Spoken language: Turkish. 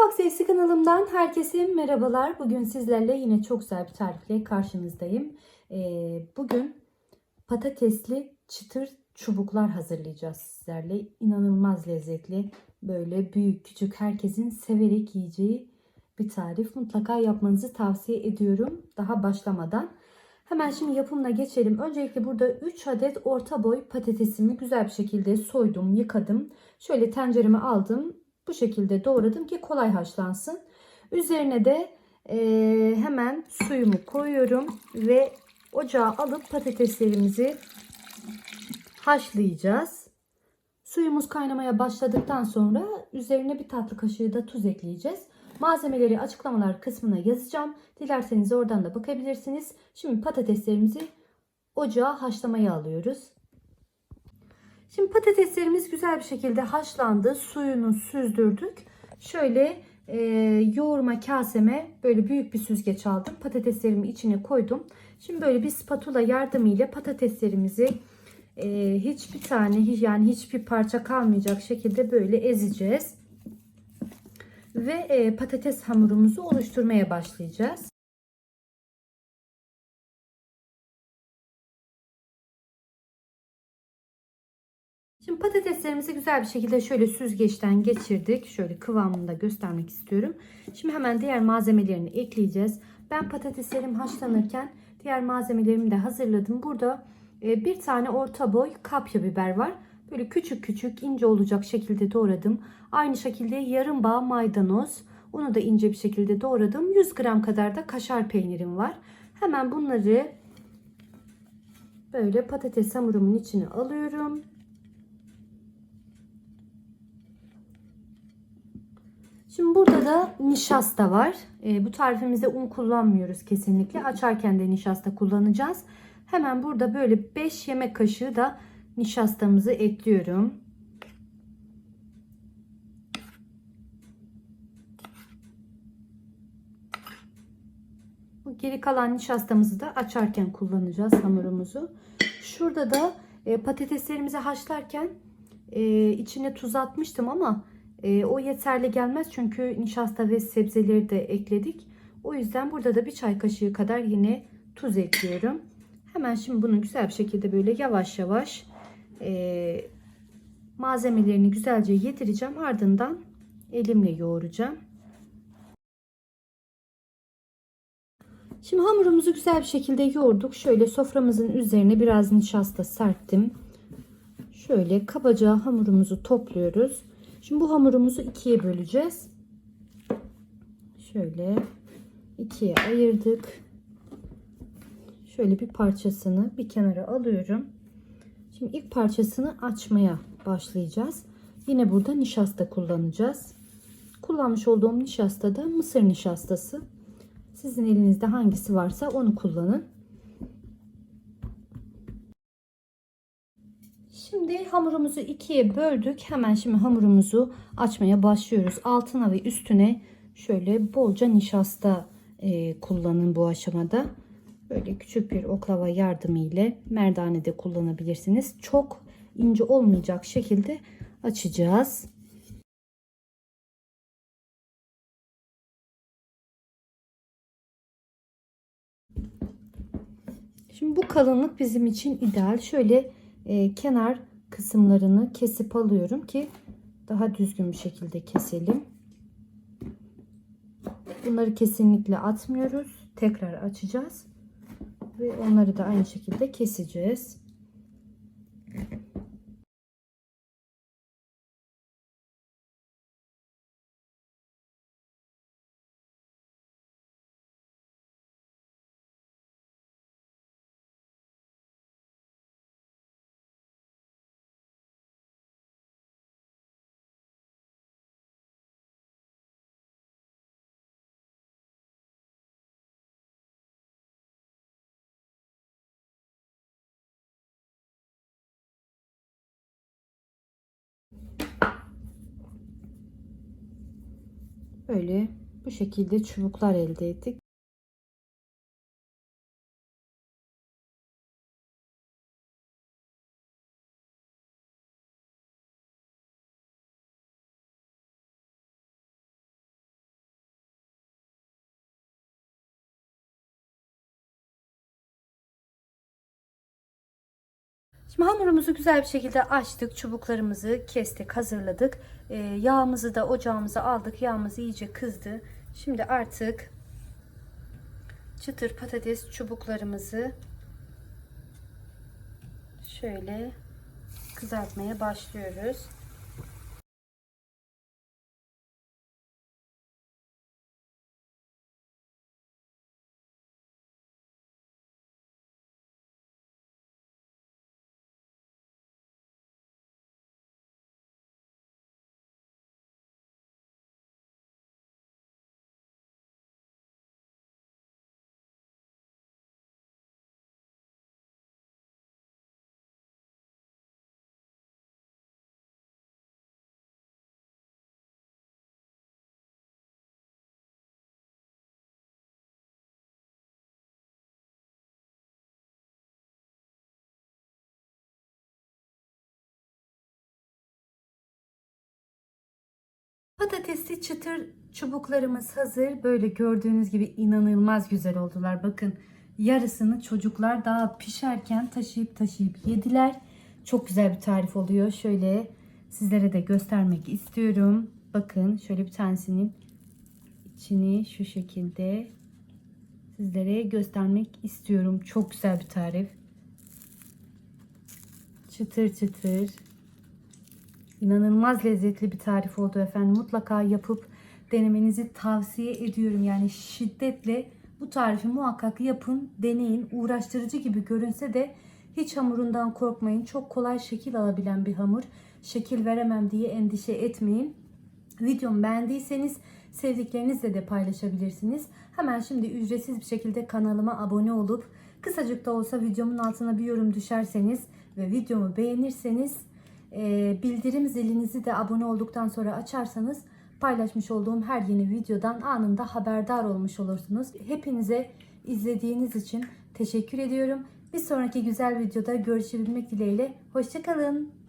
Mutfak Sesi kanalımdan herkese merhabalar. Bugün sizlerle yine çok güzel bir tarifle karşınızdayım. Ee, bugün patatesli çıtır çubuklar hazırlayacağız sizlerle. İnanılmaz lezzetli, böyle büyük küçük herkesin severek yiyeceği bir tarif. Mutlaka yapmanızı tavsiye ediyorum daha başlamadan. Hemen şimdi yapımına geçelim. Öncelikle burada 3 adet orta boy patatesimi güzel bir şekilde soydum, yıkadım. Şöyle tencereme aldım. Bu şekilde doğradım ki kolay haşlansın. Üzerine de e, hemen suyumu koyuyorum ve ocağa alıp patateslerimizi haşlayacağız. Suyumuz kaynamaya başladıktan sonra üzerine bir tatlı kaşığı da tuz ekleyeceğiz. Malzemeleri açıklamalar kısmına yazacağım. Dilerseniz oradan da bakabilirsiniz. Şimdi patateslerimizi ocağa haşlamaya alıyoruz. Şimdi patateslerimiz güzel bir şekilde haşlandı. Suyunu süzdürdük. Şöyle e, yoğurma kaseme böyle büyük bir süzgeç aldım. Patateslerimi içine koydum. Şimdi böyle bir spatula yardımıyla patateslerimizi e, hiçbir tane yani hiçbir parça kalmayacak şekilde böyle ezeceğiz. Ve e, patates hamurumuzu oluşturmaya başlayacağız. Şimdi patateslerimizi güzel bir şekilde şöyle süzgeçten geçirdik. Şöyle kıvamını da göstermek istiyorum. Şimdi hemen diğer malzemelerini ekleyeceğiz. Ben patateslerim haşlanırken diğer malzemelerimi de hazırladım. Burada e, bir tane orta boy kapya biber var. Böyle küçük küçük ince olacak şekilde doğradım. Aynı şekilde yarım bağ maydanoz. Onu da ince bir şekilde doğradım. 100 gram kadar da kaşar peynirim var. Hemen bunları böyle patates hamurumun içine alıyorum. Şimdi burada da nişasta var. E, bu tarifimizde un kullanmıyoruz kesinlikle. Açarken de nişasta kullanacağız. Hemen burada böyle 5 yemek kaşığı da nişastamızı ekliyorum. Bu geri kalan nişastamızı da açarken kullanacağız hamurumuzu. Şurada da e, patateslerimizi haşlarken e, içine tuz atmıştım ama e, o yeterli gelmez çünkü nişasta ve sebzeleri de ekledik. O yüzden burada da bir çay kaşığı kadar yine tuz ekliyorum. Hemen şimdi bunu güzel bir şekilde böyle yavaş yavaş e, malzemelerini güzelce yedireceğim. Ardından elimle yoğuracağım. Şimdi hamurumuzu güzel bir şekilde yoğurduk. Şöyle soframızın üzerine biraz nişasta serptim. Şöyle kabaca hamurumuzu topluyoruz. Şimdi bu hamurumuzu ikiye böleceğiz. Şöyle ikiye ayırdık. Şöyle bir parçasını bir kenara alıyorum. Şimdi ilk parçasını açmaya başlayacağız. Yine burada nişasta kullanacağız. Kullanmış olduğum nişasta da mısır nişastası. Sizin elinizde hangisi varsa onu kullanın. Şimdi hamurumuzu ikiye böldük. Hemen şimdi hamurumuzu açmaya başlıyoruz. Altına ve üstüne şöyle bolca nişasta e, kullanın bu aşamada. Böyle küçük bir oklava yardımı ile merdane de kullanabilirsiniz. Çok ince olmayacak şekilde açacağız. Şimdi bu kalınlık bizim için ideal. Şöyle e, kenar kısımlarını kesip alıyorum ki daha düzgün bir şekilde keselim. Bunları kesinlikle atmıyoruz. Tekrar açacağız. Ve onları da aynı şekilde keseceğiz. Böyle bu şekilde çubuklar elde ettik. Şimdi hamurumuzu güzel bir şekilde açtık. Çubuklarımızı kestik, hazırladık. Ee, yağımızı da ocağımıza aldık. Yağımız iyice kızdı. Şimdi artık çıtır patates çubuklarımızı şöyle kızartmaya başlıyoruz. Patatesli çıtır çubuklarımız hazır. Böyle gördüğünüz gibi inanılmaz güzel oldular. Bakın yarısını çocuklar daha pişerken taşıyıp taşıyıp yediler. Çok güzel bir tarif oluyor. Şöyle sizlere de göstermek istiyorum. Bakın şöyle bir tanesinin içini şu şekilde sizlere göstermek istiyorum. Çok güzel bir tarif. Çıtır çıtır. İnanılmaz lezzetli bir tarif oldu efendim. Mutlaka yapıp denemenizi tavsiye ediyorum. Yani şiddetle bu tarifi muhakkak yapın, deneyin. Uğraştırıcı gibi görünse de hiç hamurundan korkmayın. Çok kolay şekil alabilen bir hamur. Şekil veremem diye endişe etmeyin. Videomu beğendiyseniz sevdiklerinizle de paylaşabilirsiniz. Hemen şimdi ücretsiz bir şekilde kanalıma abone olup kısacık da olsa videomun altına bir yorum düşerseniz ve videomu beğenirseniz bildirim zilinizi de abone olduktan sonra açarsanız paylaşmış olduğum her yeni videodan anında haberdar olmuş olursunuz. Hepinize izlediğiniz için teşekkür ediyorum. Bir sonraki güzel videoda görüşebilmek dileğiyle. Hoşçakalın.